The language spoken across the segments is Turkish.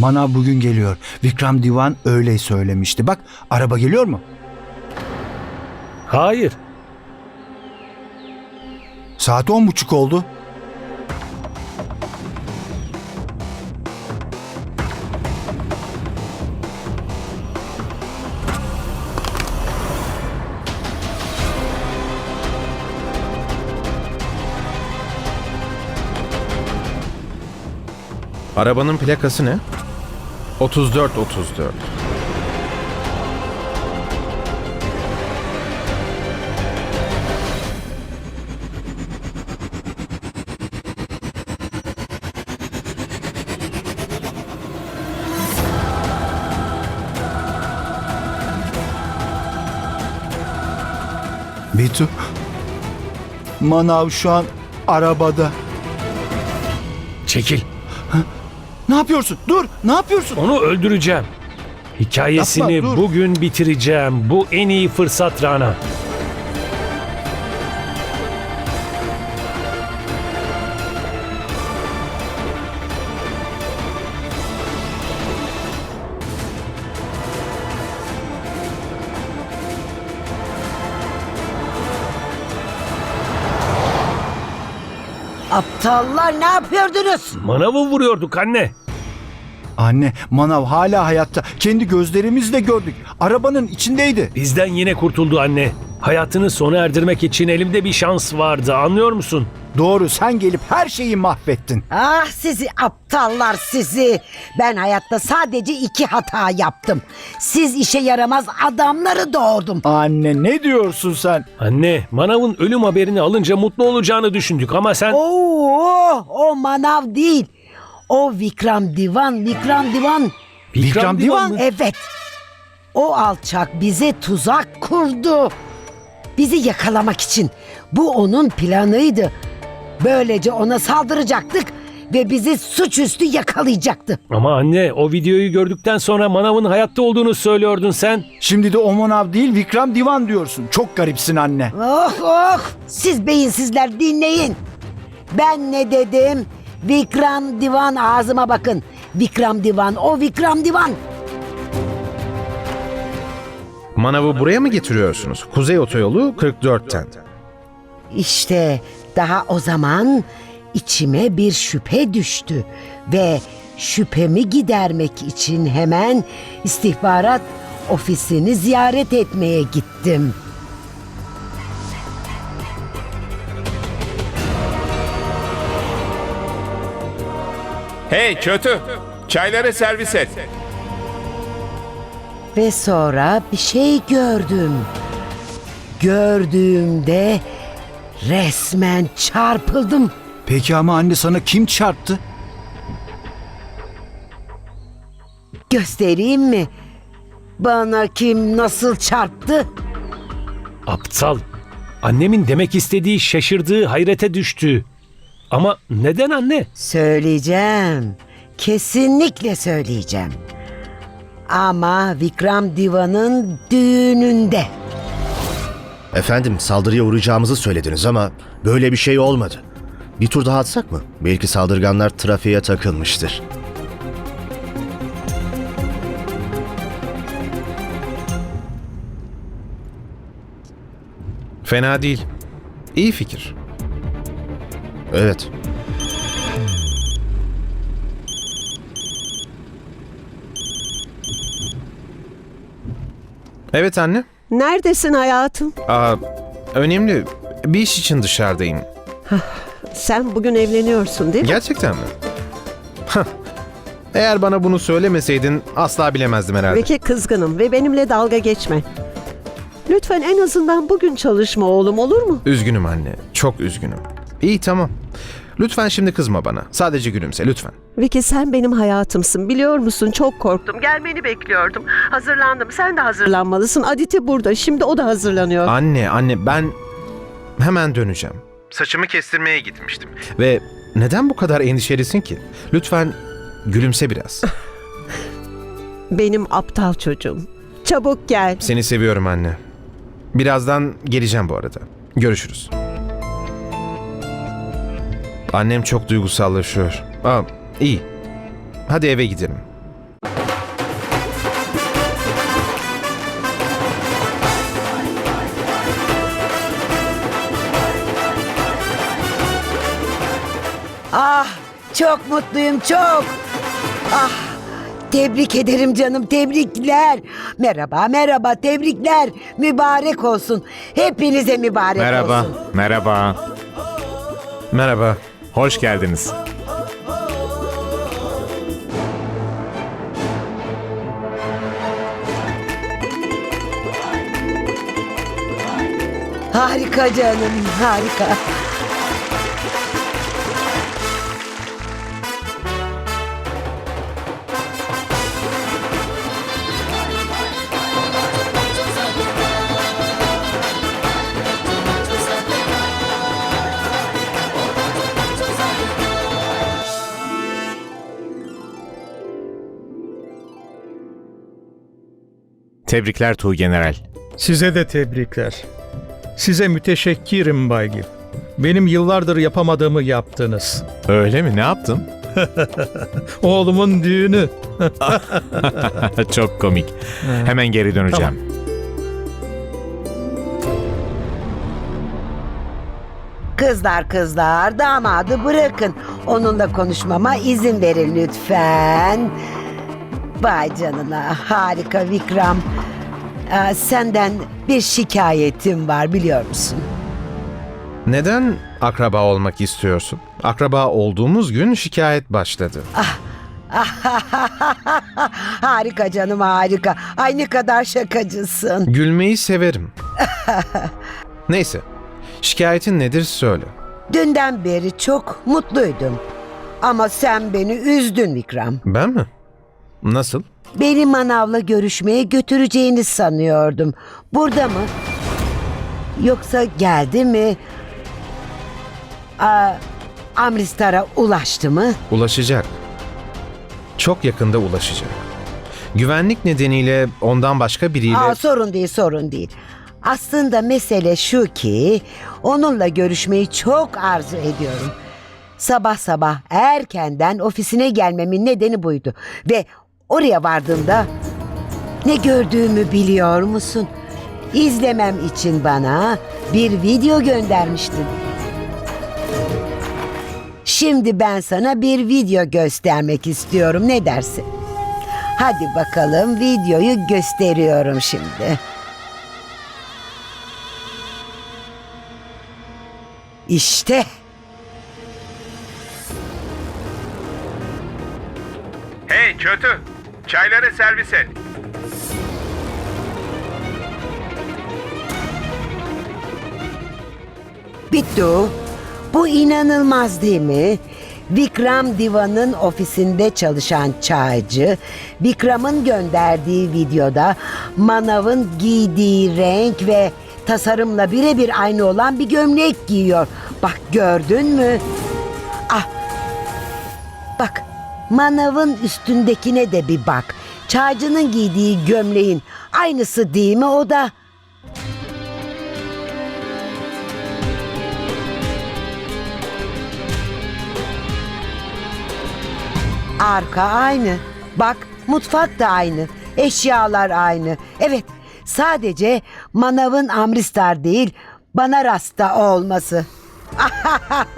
Manav bugün geliyor. Vikram Divan öyle söylemişti. Bak araba geliyor mu? Hayır. Saat on buçuk oldu. Arabanın plakası ne? 34 34. Bitu. Manav şu an arabada. Çekil. Ne yapıyorsun? Dur. Ne yapıyorsun? Onu öldüreceğim. Hikayesini Yapma, dur. bugün bitireceğim. Bu en iyi fırsat Rana. Aptallar ne yapıyordunuz? Manavı vuruyorduk anne. Anne, Manav hala hayatta. Kendi gözlerimizle gördük. Arabanın içindeydi. Bizden yine kurtuldu anne. Hayatını sona erdirmek için elimde bir şans vardı anlıyor musun? Doğru, sen gelip her şeyi mahvettin. Ah sizi aptallar sizi. Ben hayatta sadece iki hata yaptım. Siz işe yaramaz adamları doğurdum. Anne ne diyorsun sen? Anne, Manav'ın ölüm haberini alınca mutlu olacağını düşündük ama sen... Oo, o manav değil. O Vikram Divan, Vikram Divan. Vikram Divan mı? Evet. O alçak bize tuzak kurdu. Bizi yakalamak için. Bu onun planıydı. Böylece ona saldıracaktık ve bizi suçüstü yakalayacaktı. Ama anne, o videoyu gördükten sonra Manav'ın hayatta olduğunu söylüyordun sen. Şimdi de o Manav değil Vikram Divan diyorsun. Çok garipsin anne. Oh oh! Siz beyinsizler dinleyin. Ben ne dedim? Vikram Divan ağzıma bakın. Vikram Divan, o Vikram Divan. Manav'ı buraya mı getiriyorsunuz? Kuzey Otoyolu 44'ten. İşte daha o zaman içime bir şüphe düştü ve şüphemi gidermek için hemen istihbarat ofisini ziyaret etmeye gittim. Hey kötü. Çayları servis et. Ve sonra bir şey gördüm. Gördüğümde resmen çarpıldım. Peki ama anne sana kim çarptı? Göstereyim mi? Bana kim nasıl çarptı? Aptal. Annemin demek istediği şaşırdığı, hayrete düştü. Ama neden anne? Söyleyeceğim. Kesinlikle söyleyeceğim. Ama Vikram Divan'ın düğününde. Efendim saldırıya uğrayacağımızı söylediniz ama böyle bir şey olmadı. Bir tur daha atsak mı? Belki saldırganlar trafiğe takılmıştır. Fena değil. İyi fikir. Evet. Evet anne. Neredesin hayatım? Aa, önemli. Bir iş için dışarıdayım. Sen bugün evleniyorsun değil mi? Gerçekten mi? Hah. Eğer bana bunu söylemeseydin asla bilemezdim herhalde. Peki kızgınım ve benimle dalga geçme. Lütfen en azından bugün çalışma oğlum olur mu? Üzgünüm anne. Çok üzgünüm. İyi tamam. Lütfen şimdi kızma bana. Sadece gülümse lütfen. Vicky sen benim hayatımsın biliyor musun? Çok korktum. Gelmeni bekliyordum. Hazırlandım. Sen de hazırlanmalısın. Aditi burada. Şimdi o da hazırlanıyor. Anne anne ben hemen döneceğim. Saçımı kestirmeye gitmiştim. Ve neden bu kadar endişelisin ki? Lütfen gülümse biraz. Benim aptal çocuğum. Çabuk gel. Seni seviyorum anne. Birazdan geleceğim bu arada. Görüşürüz. Annem çok duygusallaşıyor. Aa, iyi. Hadi eve gidelim. Ah çok mutluyum çok. Ah tebrik ederim canım tebrikler. Merhaba merhaba tebrikler. Mübarek olsun. Hepinize mübarek Merhaba. olsun. Merhaba. Merhaba. Hoş geldiniz. Harika canım harika. Tebrikler Tuğ General. Size de tebrikler. Size müteşekkirim Baygil. Benim yıllardır yapamadığımı yaptınız. Öyle mi? Ne yaptın? Oğlumun düğünü. Çok komik. Hemen geri döneceğim. Kızlar kızlar damadı bırakın. Onunla konuşmama izin verin lütfen. Vay canına harika Vikram. Aa, senden bir şikayetim var biliyor musun? Neden akraba olmak istiyorsun? Akraba olduğumuz gün şikayet başladı. harika canım harika. Ay ne kadar şakacısın. Gülmeyi severim. Neyse. Şikayetin nedir söyle. Dünden beri çok mutluydum. Ama sen beni üzdün Vikram. Ben mi? Nasıl? Beni manavla görüşmeye götüreceğini sanıyordum. Burada mı? Yoksa geldi mi? Aa, Amristar'a ulaştı mı? Ulaşacak. Çok yakında ulaşacak. Güvenlik nedeniyle ondan başka biriyle... Aa, sorun değil sorun değil. Aslında mesele şu ki onunla görüşmeyi çok arzu ediyorum. Sabah sabah erkenden ofisine gelmemin nedeni buydu. Ve oraya vardığımda ne gördüğümü biliyor musun? İzlemem için bana bir video göndermiştin. Şimdi ben sana bir video göstermek istiyorum. Ne dersin? Hadi bakalım videoyu gösteriyorum şimdi. İşte Hey kötü. Çayları servis et. Bittu. Bu inanılmaz değil mi? Vikram Divan'ın ofisinde çalışan çaycı, Vikram'ın gönderdiği videoda Manav'ın giydiği renk ve tasarımla birebir aynı olan bir gömlek giyiyor. Bak gördün mü? Ah Bak manavın üstündekine de bir bak. Çaycının giydiği gömleğin aynısı değil mi o da? Arka aynı. Bak mutfak da aynı. Eşyalar aynı. Evet sadece manavın Amristar değil bana rasta olması.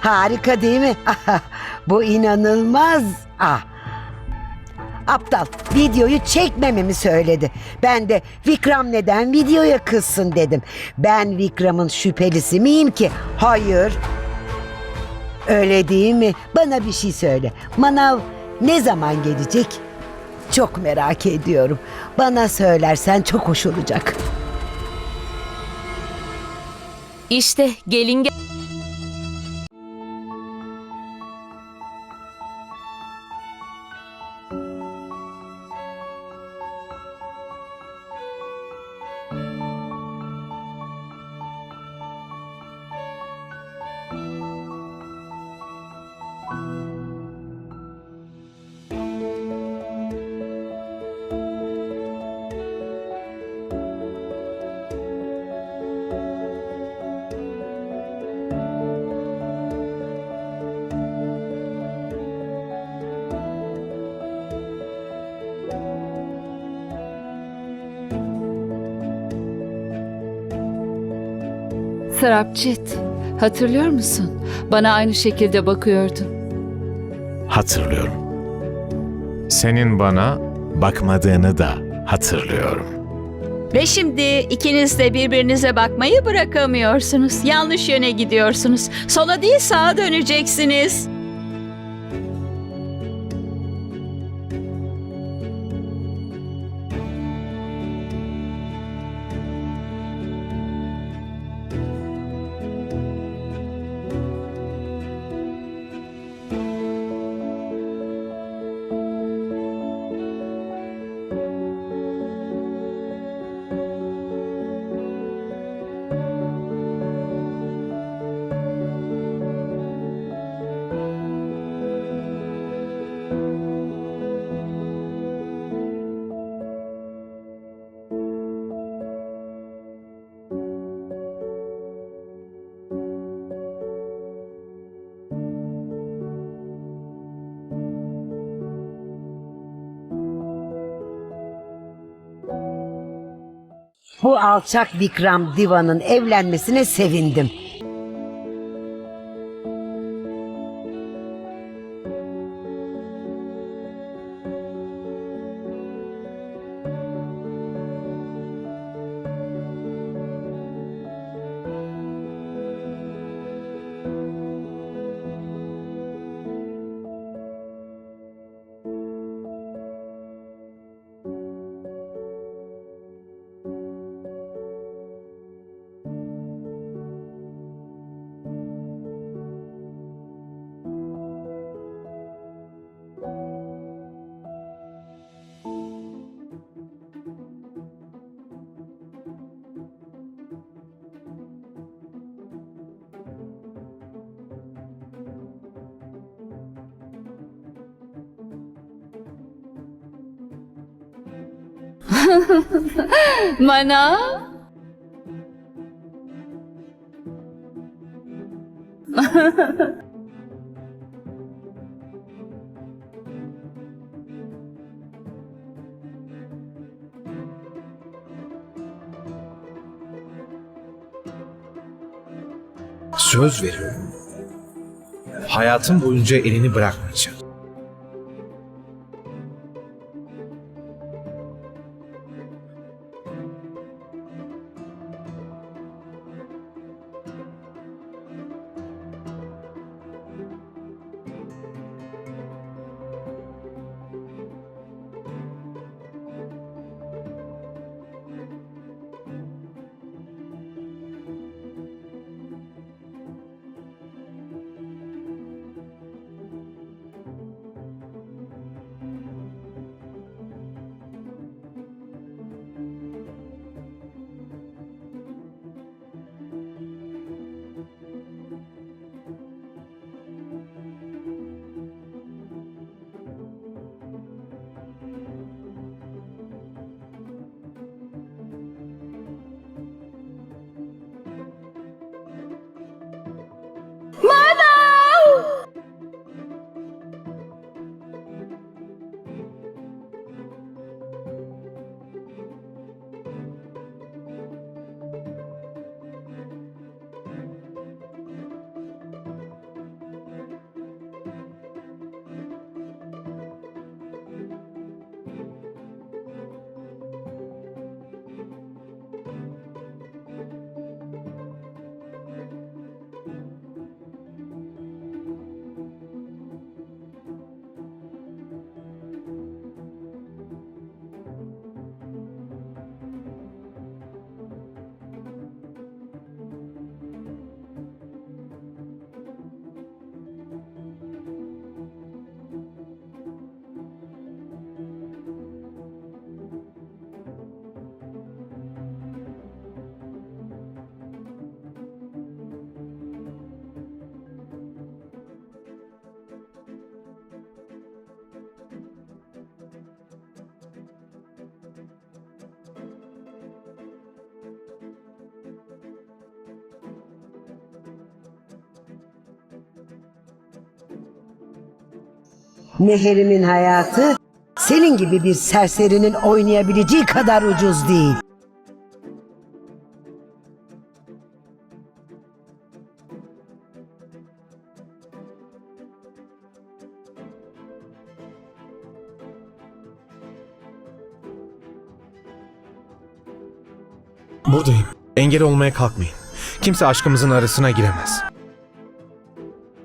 Harika değil mi? Bu inanılmaz. Ah. Aptal videoyu çekmememi söyledi. Ben de Vikram neden videoya kızsın dedim. Ben Vikram'ın şüphelisi miyim ki? Hayır. Öyle değil mi? Bana bir şey söyle. Manav ne zaman gelecek? Çok merak ediyorum. Bana söylersen çok hoş olacak. İşte gelin gel. Sarapçit, hatırlıyor musun? Bana aynı şekilde bakıyordun. hatırlıyorum. Senin bana bakmadığını da hatırlıyorum. Ve şimdi ikiniz de birbirinize bakmayı bırakamıyorsunuz. Yanlış yöne gidiyorsunuz. Sola değil sağa döneceksiniz. Bu alçak Vikram Diva'nın evlenmesine sevindim. Mana. Söz veriyorum. Hayatım boyunca elini bırakmayacağım. neherimin hayatı senin gibi bir serserinin oynayabileceği kadar ucuz değil. Buradayım. Engel olmaya kalkmayın. Kimse aşkımızın arasına giremez.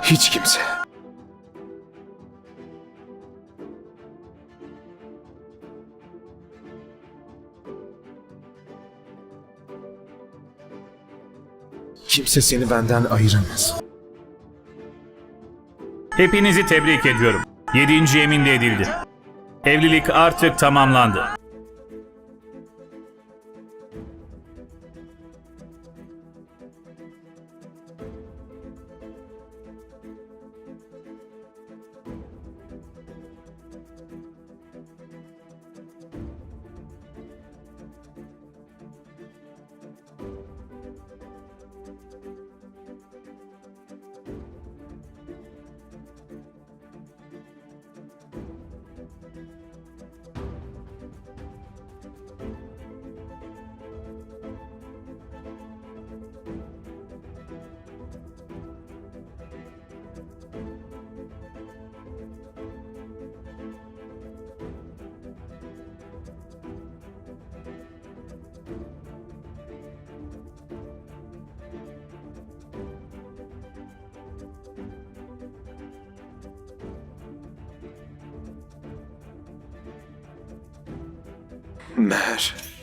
Hiç kimse. Kimse seni benden ayıramaz. Hepinizi tebrik ediyorum. Yedinci yemin de edildi. Evlilik artık tamamlandı. Meher.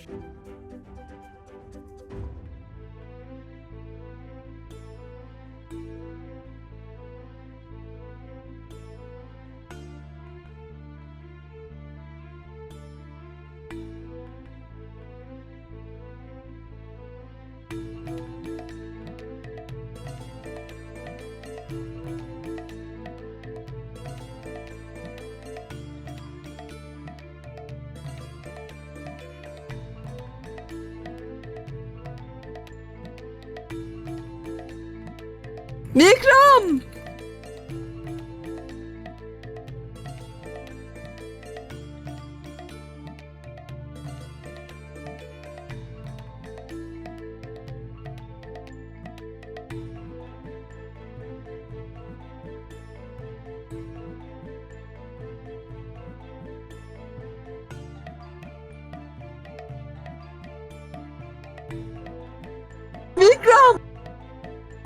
Vikram!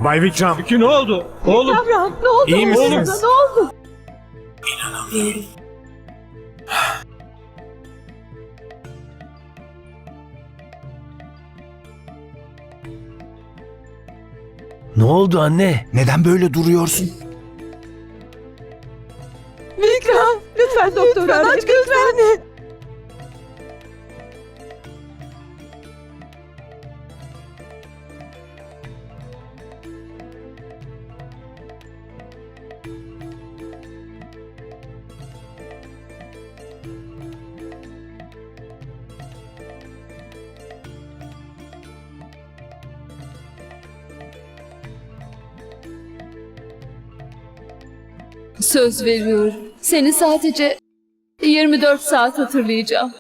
Bay Vikram. Peki ne oldu? Oğlum Vikram ne oldu? İyi misiniz? Oğlum, Ne oldu? Ne oldu anne? Neden böyle duruyorsun? Söz veriyorum. Seni sadece 24 saat hatırlayacağım.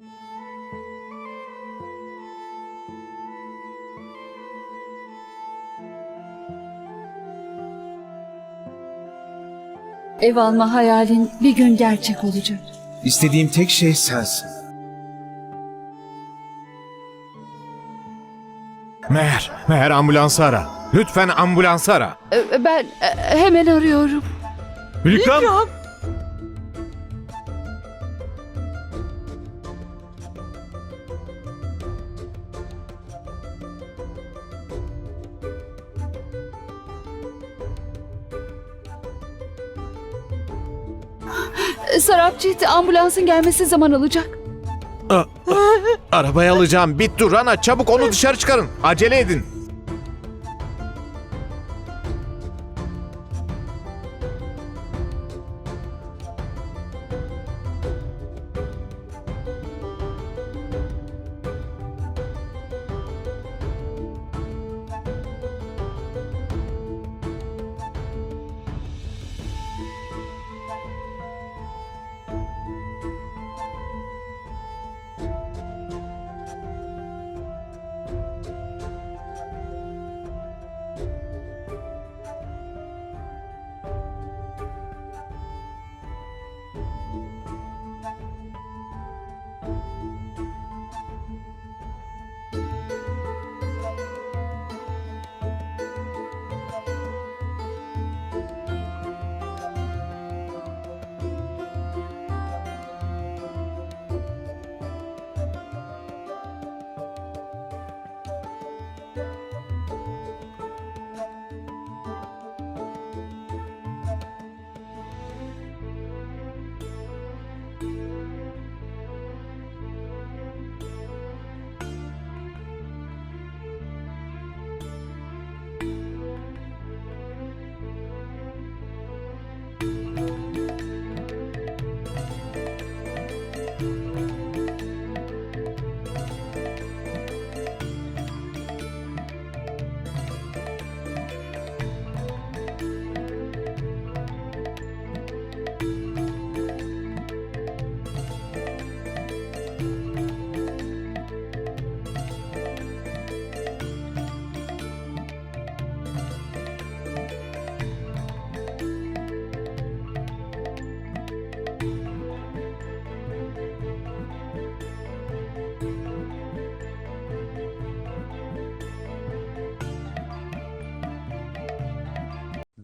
Ev alma hayalin bir gün gerçek olacak. İstediğim tek şey sensin. Meğer, meğer ambulansı ara. Lütfen ambulansı ara. Ee, Ben e, hemen arıyorum. Vikram. Ee, Sarapçit ambulansın gelmesi zaman alacak. Arabayı alacağım. Bit dur Rana. Çabuk onu dışarı çıkarın. Acele edin.